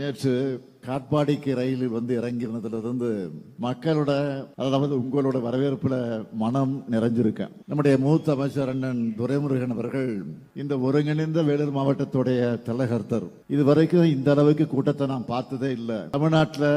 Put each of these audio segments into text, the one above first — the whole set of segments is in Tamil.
நேற்று காட்பாடிக்கு ரயிலில் வந்து இறங்கினதிலிருந்து மக்களோட அதாவது உங்களோட வரவேற்புல மனம் நிறைஞ்சிருக்கேன் நம்முடைய மூத்த அமைச்சர் அண்ணன் துரைமுருகன் அவர்கள் இந்த ஒருங்கிணைந்த வேலூர் மாவட்டத்துடைய தலைகர்த்தர். இது வரைக்கும் இந்த அளவுக்கு கூட்டத்தை நான் பார்த்ததே இல்லை. தமிழ்நாட்டில்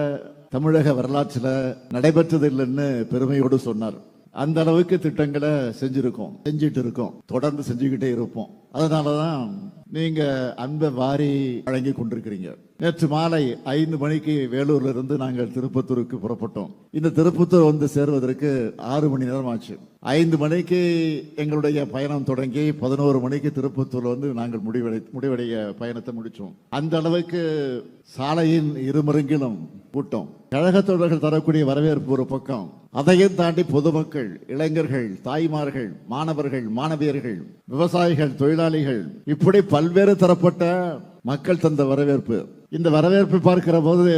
தமிழக வரலாற்றில் நடைபெற்றது இல்லைன்னு பெருமையோடு சொன்னார். அந்த அளவுக்கு திட்டங்களை செஞ்சிருக்கோம் செஞ்சுட்டு இருக்கோம் தொடர்ந்து செஞ்சுக்கிட்டே இருப்போம். அதனாலதான் நீங்க அன்பை வாரி வழங்கி கொண்டிருக்கிறீங்க. நேற்று மாலை ஐந்து மணிக்கு வேலூர்ல இருந்து நாங்கள் திருப்பத்தூருக்கு புறப்பட்டோம். இந்த திருப்பத்தூர் வந்து சேருவதற்கு ஆறு மணி நேரம் ஆச்சு ஐந்து மணிக்கு எங்களுடைய பயணம் தொடங்கி பதினோரு மணிக்கு திருப்பத்தூர் வந்து நாங்கள் முடிவடை முடிவடைய பயணத்தை முடிச்சோம். அந்த அளவுக்கு சாலையின் இருமருங்கிலும் கூட்டம். கழகத்தோழர்கள் தரக்கூடிய வரவேற்பு ஒரு பக்கம். அதையும் தாண்டி பொதுமக்கள் இளைஞர்கள் தாய்மார்கள் மாணவர்கள் மாணவியர்கள் விவசாயிகள் தொழிலாளிகள் இப்படி பல பல்வேறு தரப்பட்ட மக்கள் தந்த வரவேற்பு. இந்த வரவேற்பு பார்க்கிற போது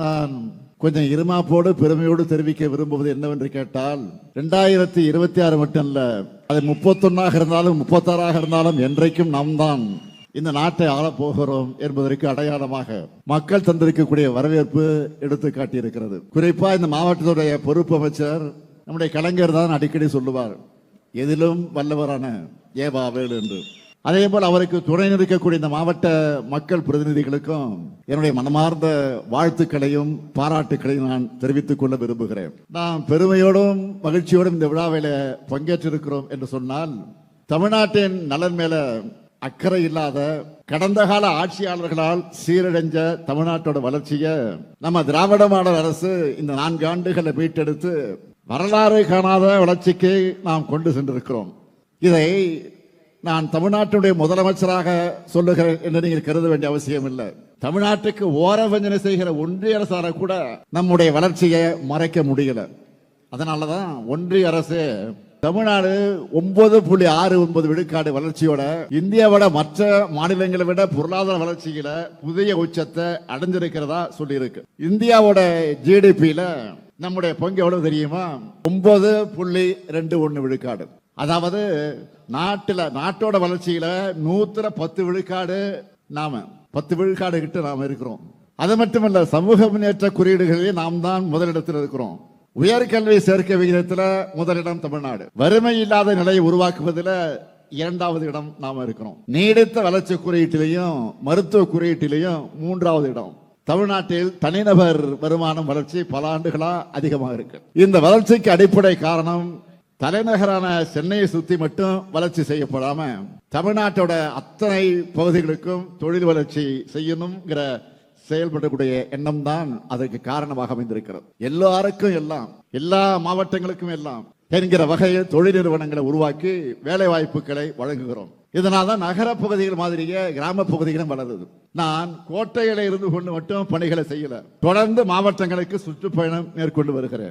நான் கொஞ்சம் இருமாப்போடு பெருமையோடு தெரிவிக்க விரும்புவது என்னவென்று கேட்டால் ரெண்டாயிரத்தி இருபத்தி ஆறு மட்டும் இல்ல அது முப்பத்தொன்னாக இருந்தாலும் முப்பத்தாறாக இருந்தாலும் என்றைக்கும் நாம் தான் இந்த நாட்டை ஆளப்போகிறோம் என்பதற்கு அடையாளமாக மக்கள் தந்திருக்கக்கூடிய வரவேற்பு எடுத்து காட்டியிருக்கிறது. குறிப்பா இந்த மாவட்டத்துடைய பொறுப்பு அமைச்சர் நம்முடைய கலைஞர் தான் அடிக்கடி சொல்லுவார் எதிலும் வல்லவரான ஏவாவேல் என்று. அதே போல் அவருக்கு துணை நிற்கக்கூடிய இந்த மாவட்ட மக்கள் பிரதிநிதிகளுக்கும் என்னுடைய மனமார்ந்த வாழ்த்துக்களையும் பாராட்டுக்களையும் நான் தெரிவித்துக் கொள்ள விரும்புகிறேன். நாம் பெருமையோடும் மகிழ்ச்சியோடும் இந்த விழாவில பங்கேற்றிருக்கிறோம் என்று சொன்னால் தமிழ்நாட்டின் நலன் மேல அக்கறை இல்லாத கடந்த கால ஆட்சியாளர்களால் சீரடைஞ்ச தமிழ்நாட்டோட வளர்ச்சியை நம்ம திராவிட மாடல் அரசு இந்த நான்கு ஆண்டுகளை மீட்டெடுத்து வரலாறு காணாத வளர்ச்சிக்கு நாம் கொண்டு சென்றிருக்கிறோம். இதை நான் தமிழ்நாட்டுடைய முதலமைச்சராக சொல்லுகிறேன் என்று நீங்கள் கருத வேண்டிய அவசியம் இல்லை. தமிழ்நாட்டுக்கு ஓரவஞ்சனை செய்கிற ஒன்றிய அரசால கூட நம்முடைய வளர்ச்சியை மறைக்க முடியல. அதனாலதான் ஒன்றிய அரசு தமிழ்நாடு ஒன்பது புள்ளி ஆறு ஒன்பது விழுக்காடு வளர்ச்சியோட இந்தியாவோட மற்ற மாநிலங்களை விட பொருளாதார வளர்ச்சியில புதிய உச்சத்தை அடைஞ்சிருக்கிறதா சொல்லியிருக்கு. இந்தியாவோட ஜிடிபியில நம்முடைய பங்கு எவ்வளவு தெரியுமா? ஒன்பது புள்ளி ரெண்டு ஒன்று விழுக்காடு. அதாவது நாட்டில் நாட்டோட வளர்ச்சியில நூத்துல பத்து விழுக்காடு நாம பத்து விழுக்காடு கிட்ட நாம இருக்கிறோம். அது மட்டுமல்ல சமூக முன்னேற்ற குறியீடுகளில் நாம் தான் முதலிடத்தில் இருக்கிறோம். உயர்கல்வி சேர்க்கை விகிதத்தில் முதலிடம் தமிழ்நாடு. வறுமை இல்லாத நிலையை உருவாக்குவதில் இரண்டாவது இடம் நாம இருக்கிறோம். நீடித்த வளர்ச்சி குறியீட்டிலையும் மருத்துவ குறியீட்டிலையும் மூன்றாவது இடம். தமிழ்நாட்டில் தனிநபர் வருமானம் வளர்ச்சி பல ஆண்டுகளா அதிகமாக இருக்கு. இந்த வளர்ச்சிக்கு அடிப்படை காரணம் தலைநகரான சென்னையை சுத்தி மட்டும் வளர்ச்சி செய்யப்படாம தமிழ்நாட்டோட அத்தனை பகுதிகளுக்கும் தொழில் வளர்ச்சி செய்யணுங்கிற செயல்படக்கூடிய எண்ணம் தான் அதற்கு காரணமாக அமைந்திருக்கிறது. எல்லாருக்கும் எல்லாம் எல்லா மாவட்டங்களுக்கும் எல்லாம் என்கிற வகையில் தொழில் நிறுவனங்களை உருவாக்கி வேலை வாய்ப்புகளை வழங்குகிறோம். இதனால தான் நகர பகுதிகள் மாதிரியே கிராம பகுதிகளும் வளருது. நான் கோட்டையில இருந்து கொண்டு மட்டும் பணிகளை செய்யல. தொடர்ந்து மாவட்டங்களுக்கு சுற்றுப்பயணம் மேற்கொண்டு வருகிறேன்.